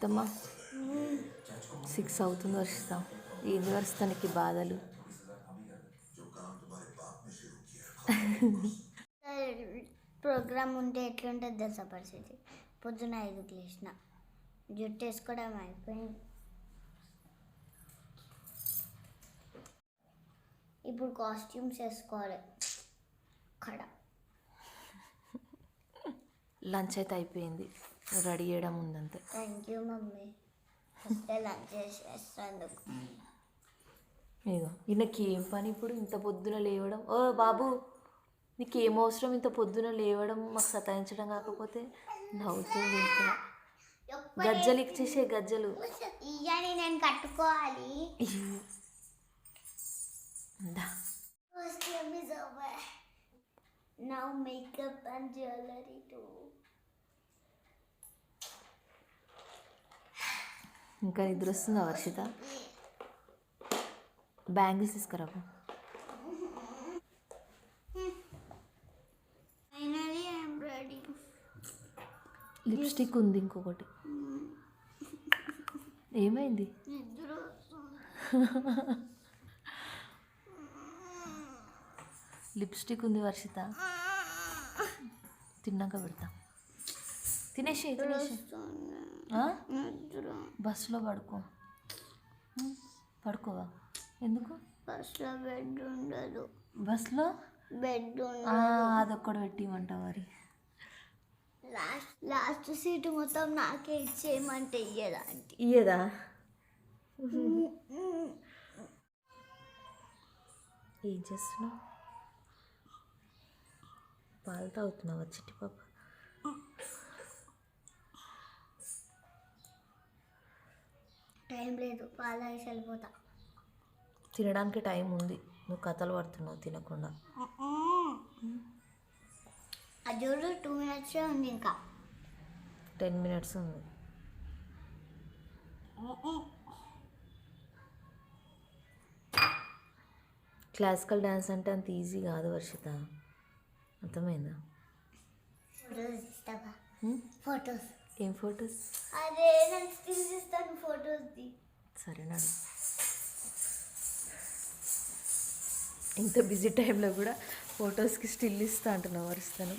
వర్షితమ్మా six అవుతుంది వర్షిత ఏంది వర్షితానికి బాధలు. ప్రోగ్రామ్ ఉంటే ఎట్లుంటుంది తెలుసా పరిస్థితి? పొద్దున ఐదుకి లేచిన. జుట్టు వేసుకోవడం అయిపోయింది. ఇప్పుడు కాస్ట్యూమ్స్ వేసుకోవాలి. అక్కడ లంచ్ అయితే అయిపోయింది. రెడీ చేయడం ఉందంతే థ్యాంక్ యూ మమ్మీ. ఇదిగో ఈయనకి ఏం పని ఇప్పుడు? ఇంత పొద్దున లేవడం. ఓ బాబు నీకు ఏం అవసరం ఇంత పొద్దున లేవడం? మాకు సతాయించడం కాకపోతే నవ్వుతూ వెళ్తున్నా గజ్జలు ఇచ్చేసే గజ్జలు. ఇవన్నీ నేను కట్టుకోవాలి. ఇందా. Costume is over. Now ఇంకా నిద్ర వస్తుందా వర్షిత? Bangles ready. లిప్స్టిక్ ఉంది ఇంకొకటి. ఏమైంది. లిప్స్టిక్ ఉంది వర్షిత. తిన్నాక పెడతా. తినేసి తినేసి బస్సులో పడుకో. పడుకోవా? ఎందుకు? బస్లో బెడ్ ఉండదు. బస్సులో? బెడ్ అదొక్కడు పెట్టిమంట మరి. లాస్ట్ లాస్ట్ సీటు మొత్తం నాకే ఇచ్చేయమంటే ఇయ్యదా ఆంటీ? ఇయ్యదా? ఏం చేస్తున్నావు? పాలు తాగుతున్నావా చిట్టి పాప? టైం లేదు పాలు తాగేసి వెళ్ళిపోతా. తినడానికి టైం ఉంది. నువ్వు కథలు పడుతున్నావు తినకుండా. అది చూడు టూ మినిట్సే ఉంది ఇంకా. టెన్ మినిట్స్ ఉంది. క్లాసికల్ డ్యాన్స్ అంటే అంత ఈజీ కాదు వర్షిత. అర్థమైందా? ఫొటోస్. ఏం ఫొటోస్? అదే నేను స్టిల్స్ ఇస్తాను ఫొటోస్ది సరే నడు. ఇంత బిజీ టైంలో కూడా ఫొటోస్కి స్టిల్ ఇస్తా అంటున్నావు వరుస్తాను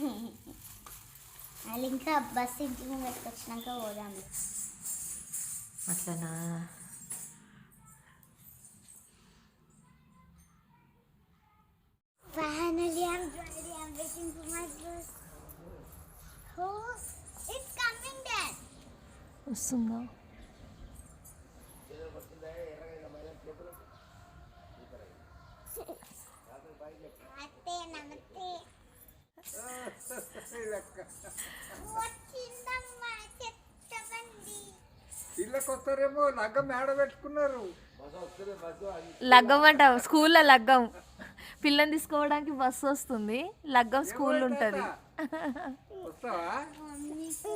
వాళ్ళు ఇంకా బస్ ఇంటి ముందుకు వచ్చినాక పోదాం. అట్లనా? వస్తుందా? అత్తే నమస్తే. వచ్చిందమ్మా చెప్పండి. ఇళ్ళకి వస్తారేమో లగ్గం మేడ పెట్టుకున్నారు. లగ్గం అంట స్కూల్లో లగ్గం. పిల్లని తీసుకోవడానికి బస్సు వస్తుంది. లగ్గం స్కూల్ ఉంటుంది. వస్తావా?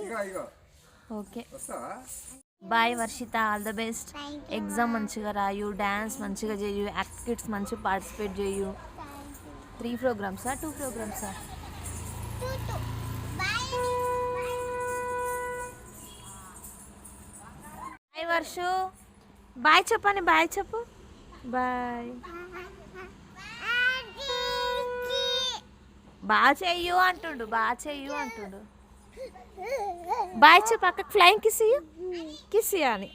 ఇగో ఇగో. Okay. Bye Varshitha all the best exam మంచిగా రాయు డ్యాన్స్ మంచిగా చేయు యాక్టివిటీస్ మంచిగా పార్టిసిపేట్ చేయు. త్రీ ప్రోగ్రామ్సా టూ ప్రోగ్రామ్సా బాయ్ వర్షు బాయ్ చెప్పండి. బాయ్ చెప్పు. బాయ్ బాగా చెయ్యు అంటుండు. బాగా చెయ్యు అంటుండు. బాయ్ చెప్పు అక్కకి ఫ్లైంగ్ కిస్ ఇయ్యు కిస్ ఇయ్య అని